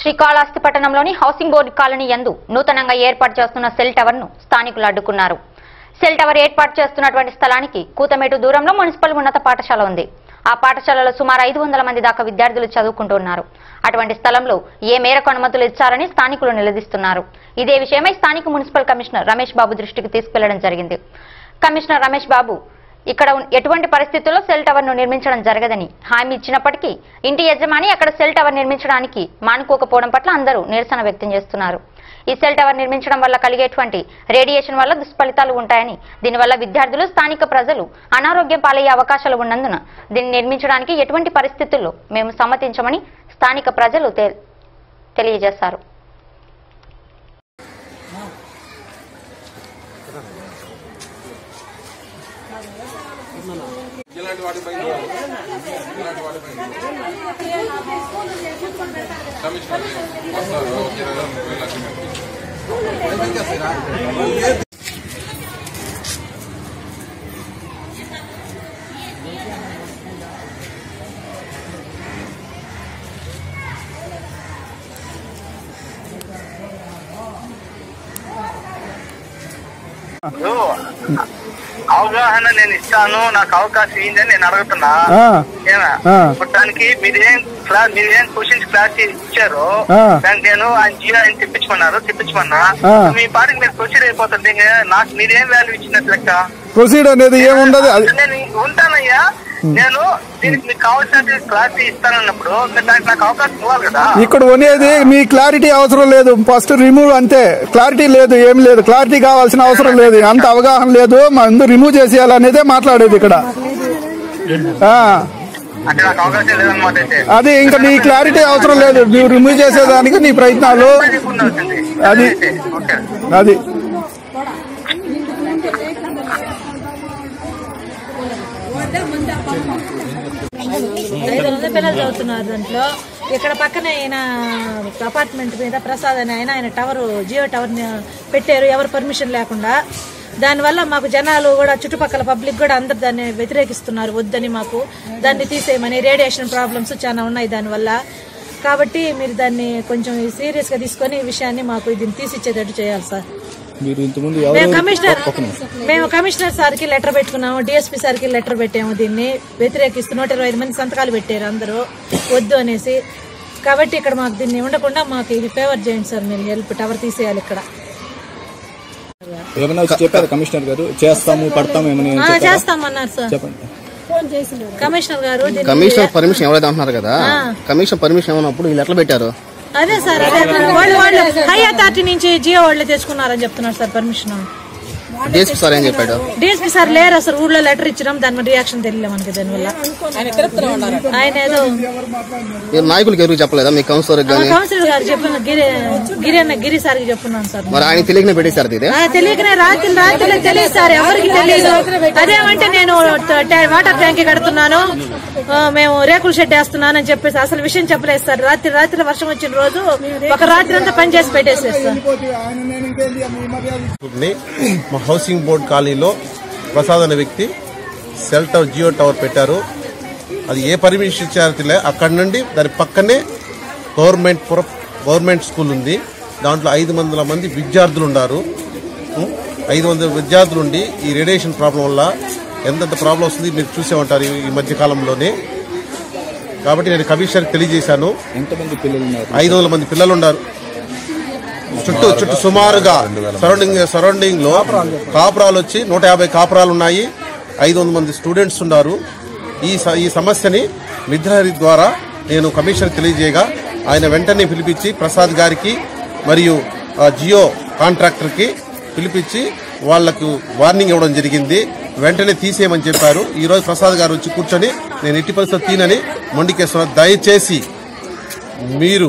శ్రీకాళహస్తి పట్టణంలోని housing board colony యందు నూతనంగా ఏర్పాటు చేస్తున్న సెల్ టవర్ను స్థానికులు అడ్డుకున్నారు. సెల్ టవర్ ఏర్పాటు చేస్తున్నటువంటి స్థలానికి కూతమేటు దూరంలో మున్సిపల్ ఉన్నత పాఠశాల ఉంది. ఆ పాఠశాలలో సుమారు ఐదు వందల మంది దాకా విద్యార్థులు చదువుకుంటున్నారు. అటువంటి స్థలంలో ఏ మేరకు అనుమతులు ఇచ్చారని స్థానికులు నిలదీస్తున్నారు. ఇదే విషయమై స్థానిక మున్సిపల్ కమిషనర్ రమేష్ బాబు దృష్టికి తీసుకెళ్ళడం జరిగింది. కమిషనర్ రమేష్ బాబు ఇక్కడ ఎటువంటి పరిస్థితుల్లో సెల్ టవర్ను నిర్మించడం జరగదని హామీ ఇచ్చినప్పటికీ ఇంటి యజమాని అక్కడ సెల్ టవర్ నిర్మించడానికి మానుకోకపోవడం పట్ల అందరూ నిరసన వ్యక్తం చేస్తున్నారు. ఈ సెల్ టవర్ నిర్మించడం వల్ల కలిగేటువంటి రేడియేషన్ వల్ల దుష్ఫలితాలు ఉంటాయని దీనివల్ల విద్యార్థులు స్థానిక ప్రజలు అనారోగ్యం పాలయ్యే అవకాశాలు ఉన్నందున దీన్ని నిర్మించడానికి ఎటువంటి పరిస్థితుల్లో మేము సమ్మతించమని స్థానిక ప్రజలు తె- తెలియజేశారు. ఇలాంటి వాటిపై ఇలాంటి వాటిపై కమిషనర్ వస్తారు ఓకే కదా, ముప్పై లక్షలు ఇప్పుడు అవగాహన నేను ఇస్తాను నాకు అవకాశం ఇయ్యండి అని నేను అడుగుతున్నా. ఏనా దానికి మీరేం క్లాస్ మీరేం క్వశ్చన్స్ క్లాస్ ఇచ్చారో. దానికి నేను ఆయన జియో ఆయన తెప్పించమన్నారు తెప్పించమన్నా. మీ పాటికి మీరు ప్రొసీడ్ అయిపోతుంది నాకు మీరేం వాల్యూ ఇచ్చినట్టు లెక్క ప్రొసీడ్ అనేది ఏముండదు. అది నేను ఉంటానయ్యా. నేను దీనికి మీకు కావాల్సిన క్లాస్ ఇస్తానన్నప్పుడు మీరు దానికి నాకు అవకాశం ఇవ్వాలి కదా. ఇక్కడ ఉండేది మీ క్లారిటీ అవసరం లేదు. ఫస్ట్ రిమూవ్ అంతే. క్లారిటీ లేదు ఏం లేదు. క్లారిటీ కావాల్సిన అవసరం లేదు. అంత అవగాహన లేదు. మందు రిమూవ్ చేసేయాలనేదే మాట్లాడేది ఇక్కడ. అది ఇంకా నీ క్లారిటీ అవసరం లేదు. నువ్వు రిమూవ్ చేసేదానికి నీ ప్రయత్నాలు. అది అది. ఐదు వందల పిల్లలు చదువుతున్నారు దాంట్లో. ఇక్కడ పక్కన ఆయన అపార్ట్మెంట్ మీద ప్రసాద్ అని ఆయన ఆయన టవర్ జియో టవర్ పెట్టారు. ఎవరు పర్మిషన్ లేకుండా. దానివల్ల మాకు జనాలు కూడా చుట్టుపక్కల పబ్లిక్ కూడా అందరు దాన్ని వ్యతిరేకిస్తున్నారు. వద్దని మాకు దాన్ని తీసేయమని రేడియేషన్ ప్రాబ్లమ్స్ చాలా ఉన్నాయి దానివల్ల. కాబట్టి మీరు దాన్ని కొంచెం సీరియస్గా తీసుకొని ఈ విషయాన్ని మాకు దీన్ని తీసిచ్చేటట్టు చేయాలి సార్. మీరు ఇంతకుముందు మేము కమిషనర్ మేము కమిషనర్ సార్కి లెటర్ పెట్టుకున్నాము డిఎస్పీ సార్కి లెటర్ పెట్టాము దీన్ని వ్యతిరేకిస్తూ నూట ఇరవై ఐదు మంది సంతకాలు పెట్టారు అందరూ వద్దు అనేసి. కాబట్టి ఇక్కడ మాకు దీన్ని ఉండకుండా మాకు ఇది ఫేవర్ చేయండి సార్ మీరు హెల్ప్ టవర్ తీసేయాలి ఇక్కడ. ఏమైనా చెప్పారు కమిషనర్ గారు? చేస్తాము పడతాము ఏమని ఆ, చేస్తామన్నారు సార్. చెప్పండి. కమిషనర్ గారు కమిషనర్ పర్మిషన్ ఎవరైతే అంటున్నారు కదా కమిషన్ పర్మిషన్ ఏమన్నప్పుడు వీళ్ళు ఎట్లా పెట్టారు. అదే సార్ అదే. వాళ్ళు వాళ్ళు హై అథారిటీ నుంచి జియో వాళ్ళు తెచ్చుకున్నారని చెప్తున్నారు సార్ పర్మిషన్. డిఎస్పీ సార్ ఏం చెప్పాడు? డిఎస్పీ సార్ లేరు అసలు ఊర్లో లెటర్ ఇచ్చినాం దాని రియాక్షన్ తెలియలే మనకి దానివల్ల ఆయన ఏదో మీరు నాయకులకు ఎవరికి చెప్పలేదా? మీ కౌన్సిలర్ కౌన్సిలర్ గారు చెప్పిన గిరి గిరి అన్న గిరి సార్కి చెప్పున్నాను సార్. మరి ఆయన తెలియకనే పెట్టేశారు ఇది ఆ, తెలియకనే రాత్రి రాత్రి తెలియదు సార్ ఎవరికి తెలియదు. అదేమంటే నేను వాటర్ ట్యాంక్ కడుతున్నాను. మేము రేకుల షెడ్ వేస్తున్నానని చెప్పేసి అసలు విషయం చెప్పలేదు సార్. రాత్రి రాత్రి వర్షం వచ్చిన రోజు ఒక రాత్రి అంతా పని చేసి పెట్టేసేది సార్. మా హౌసింగ్ బోర్డ్ కాలనీలో ప్రసాద్ అనే వ్యక్తి సెల్ టవర్ జియో టవర్ పెట్టారు. అది ఏ పర్మిషన్ ఇచ్చారో అక్కడ నుండి దాని పక్కనే గవర్నమెంట్ గవర్నమెంట్ స్కూల్ ఉంది. దాంట్లో ఐదు వందల మంది విద్యార్థులు ఉన్నారు. ఐదు వందల విద్యార్థులు ఉండి ఈ రేడియేషన్ ప్రాబ్లం వల్ల ఎంతెంత ప్రాబ్లం వస్తుంది మీరు చూసే ఉంటారు ఈ- మధ్య కాలంలోనే. కాబట్టి నేను కమిషనర్కి తెలియజేశాను. ఎంతమంది పిల్లలు ఉన్నారు? ఐదు వందల మంది పిల్లలు ఉన్నారు. చుట్టూ చుట్టూ సుమారుగా సరౌండింగ్ సరౌండింగ్లో కాపురాలు వచ్చి నూట యాభై కాపురాలు ఉన్నాయి. ఐదు వందల మంది స్టూడెంట్స్ ఉన్నారు. ఈ ఈ సమస్యని మిథ్రహరి ద్వారా నేను కమిషనర్ తెలియజేయగా ఆయన వెంటనే పిలిపించి ప్రసాద్ గారికి మరియు జియో కాంట్రాక్టర్కి పిలిపించి వాళ్ళకు వార్నింగ్ ఇవ్వడం జరిగింది. వెంటనే తీసేయమని చెప్పారు. ఈరోజు ప్రసాద్ గారు వచ్చి కూర్చొని నేను ఎట్టి పరిస్థితి తీనని మొండికేస్తున్నా దయచేసి మీరు